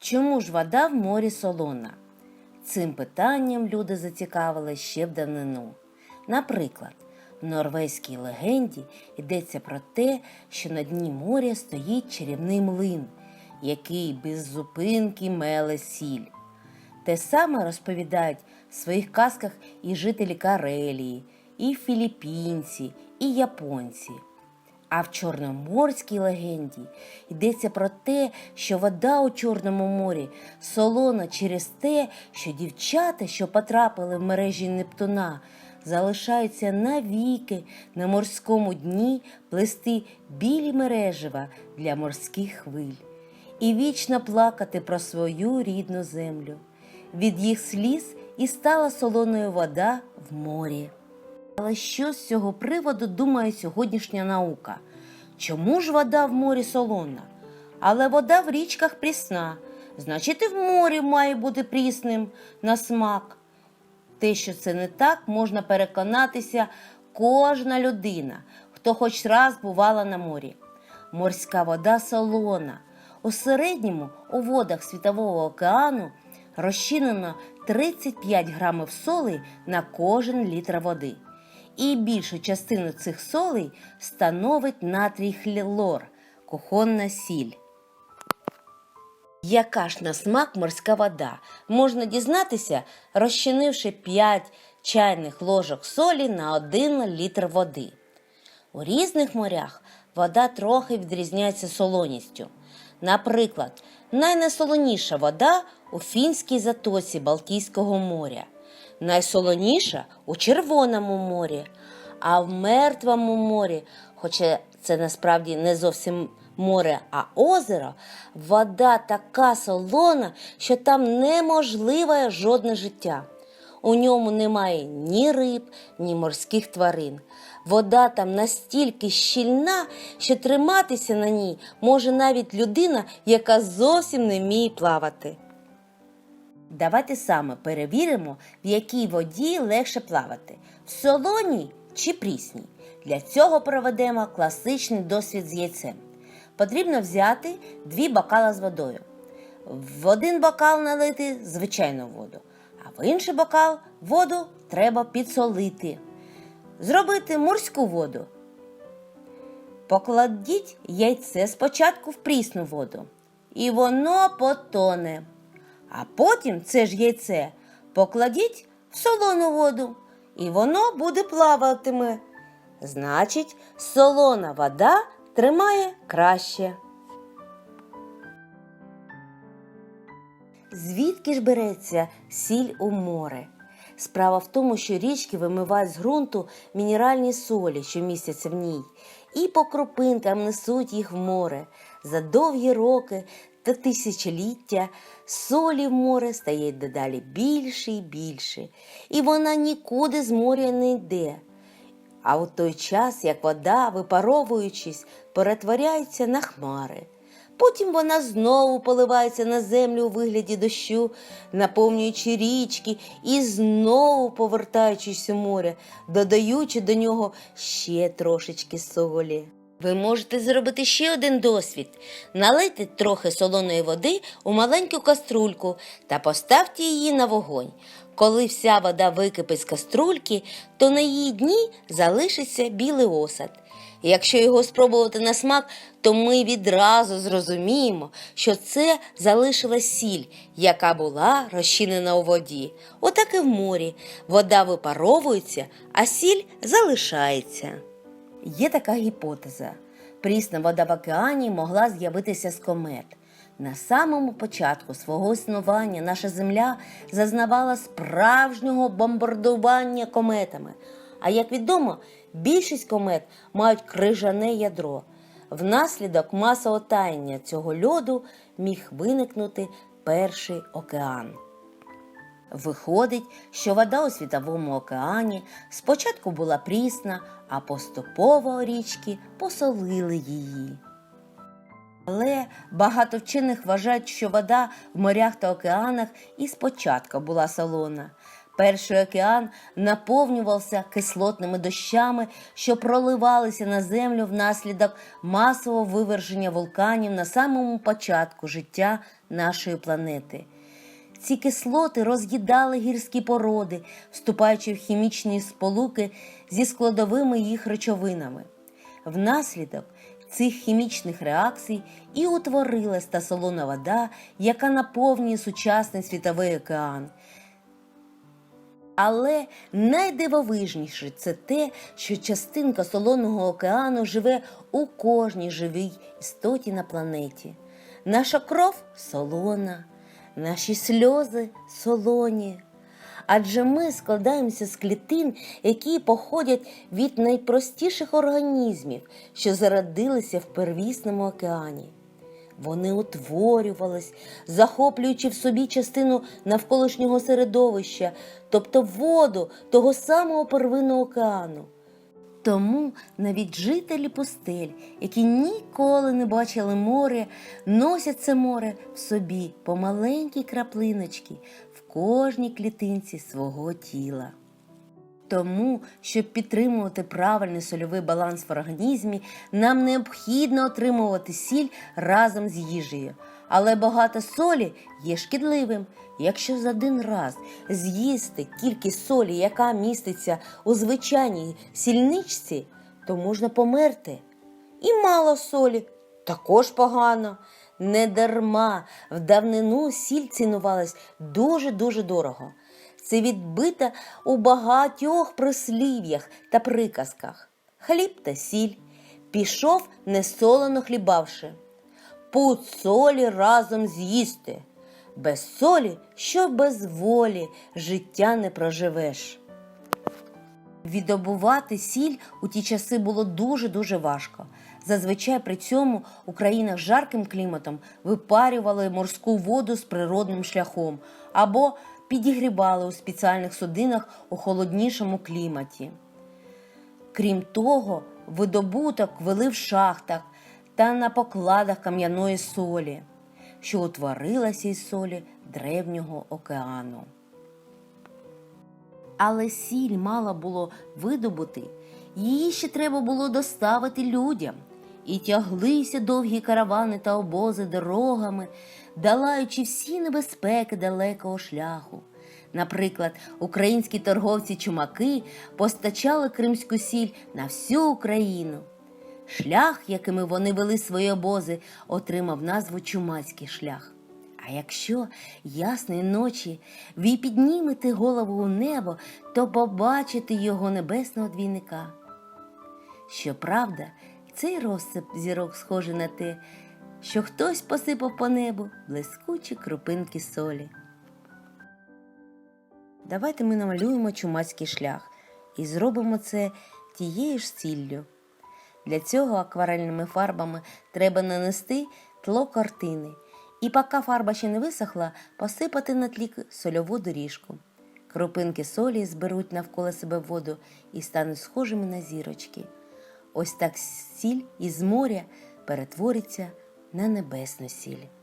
Чому ж вода в морі солона? Цим питанням люди зацікавили ще в давнину. Наприклад, в норвезькій легенді йдеться про те, що на дні моря стоїть чарівний млин, який без зупинки меле сіль. Те саме розповідають в своїх казках і жителі Карелії, і філіппінці, і японці. А в Чорноморській легенді йдеться про те, що вода у Чорному морі солона через те, що дівчата, що потрапили в мережі Нептуна, залишаються навіки на морському дні плести білі мережива для морських хвиль і вічно плакати про свою рідну землю. Від їх сліз і стала солоною вода в морі. Але що з цього приводу думає сьогоднішня наука? Чому ж вода в морі солона? Але вода в річках прісна, значить, і в морі має бути прісним на смак. Те, що це не так, можна переконатися кожна людина, хто хоч раз бувала на морі. Морська вода солона. У середньому у водах Світового океану розчинено 35 грамів солей на кожен літр води. І більшу частину цих солей становить натрій хлор, кухонна сіль. Яка ж на смак морська вода? Можна дізнатися, розчинивши 5 чайних ложок солі на 1 літр води. У різних морях вода трохи відрізняється солоністю. Наприклад, найнесолоніша вода у фінській затоці Балтійського моря, найсолоніша у Червоному морі, а в Мертвому морі, хоча це насправді не зовсім море, а озеро, вода така солона, що там неможливе жодне життя. У ньому немає ні риб, ні морських тварин. Вода там настільки щільна, що триматися на ній може навіть людина, яка зовсім не вміє плавати. Давайте саме перевіримо, в якій воді легше плавати в солоній чи прісній. Для цього проведемо класичний досвід з яйцем. Потрібно взяти дві бокала з водою. В один бокал налити звичайну воду, а в інший бокал воду треба підсолити. Зробити морську воду. Покладіть яйце спочатку в прісну воду, і воно потоне. А потім це ж яйце покладіть в солону воду, і воно буде плаватиме. Значить, солона вода тримає краще. Звідки ж береться сіль у море? Справа в тому, що річки вимивають з ґрунту мінеральні солі, що містяться в ній, і по кропинкам несуть їх в море. За довгі роки та тисячоліття солі в море стає дедалі більше і більше, і вона нікуди з моря не йде. А у той час, як вода, випаровуючись, перетворяється на хмари. Потім вона знову поливається на землю у вигляді дощу, наповнюючи річки і знову повертаючись у море, додаючи до нього ще трошечки солі. Ви можете зробити ще один досвід. Налийте трохи солоної води у маленьку каструльку та поставте її на вогонь. Коли вся вода википить з каструльки, то на її дні залишиться білий осад. Якщо його спробувати на смак, то ми відразу зрозуміємо, що це залишилась сіль, яка була розчинена у воді. Отак і в морі вода випаровується, а сіль залишається. Є така гіпотеза. Прісна вода в океані могла з'явитися з комет. На самому початку свого існування наша Земля зазнавала справжнього бомбардування кометами. А як відомо, більшість комет мають крижане ядро. Внаслідок масового таяння цього льоду міг виникнути перший океан. Виходить, що вода у світовому океані спочатку була прісна, а поступово річки посолили її. Але багато вчених вважають, що вода в морях та океанах і спочатку була солона. Перший океан наповнювався кислотними дощами, що проливалися на землю внаслідок масового виверження вулканів на самому початку життя нашої планети. Ці кислоти роз'їдали гірські породи, вступаючи в хімічні сполуки зі складовими їх речовинами. Внаслідок цих хімічних реакцій і утворилась та солона вода, яка наповнює сучасний світовий океан. Але найдивовижніше це те, що частинка солоного океану живе у кожній живій істоті на планеті. Наша кров солона, наші сльози солоні. Адже ми складаємося з клітин, які походять від найпростіших організмів, що зародилися в первісному океані. Вони утворювались, захоплюючи в собі частину навколишнього середовища, тобто воду того самого первинного океану. Тому навіть жителі пустель, які ніколи не бачили море, носять це море в собі по маленькій краплиночці в кожній клітинці свого тіла. Тому, щоб підтримувати правильний сольовий баланс в організмі, нам необхідно отримувати сіль разом з їжею. Але багато солі є шкідливим. Якщо за один раз з'їсти кількість солі, яка міститься у звичайній сільничці, то можна померти. І мало солі також погано. Недарма в давнину сіль цінувалась дуже-дуже дорого. Це відбито у багатьох прислів'ях та приказках. Хліб та сіль пішов несолоно хлібавши. Пуд солі разом з'їсти. Без солі, що без волі, життя не проживеш. Відобувати сіль у ті часи було дуже-дуже важко. Зазвичай при цьому у країнах з жарким кліматом випарювали морську воду з природним шляхом або підігрівали у спеціальних судинах у холоднішому кліматі. Крім того, видобуток вели в шахтах та на покладах кам'яної солі, що утворилася із солі древнього океану. Але сіль мала було видобути, її ще треба було доставити людям. І тяглися довгі каравани та обози дорогами, долаючи всі небезпеки далекого шляху. Наприклад, українські торговці-чумаки постачали кримську сіль на всю Україну. Шлях, якими вони вели свої обози, отримав назву Чумацький шлях. А якщо ясної ночі ви піднімете голову у небо, то побачите його небесного двійника. Щоправда, цей розсип зірок схожий на те, що хтось посипав по небу блискучі крупинки солі. Давайте ми намалюємо чумацький шлях і зробимо це тією ж сіллю. Для цього акварельними фарбами треба нанести тло картини. І поки фарба ще не висохла, посипати на тлі сольову доріжку. Крупинки солі зберуть навколо себе воду і стануть схожими на зірочки. Ось так сіль із моря перетвориться на небесну сіль.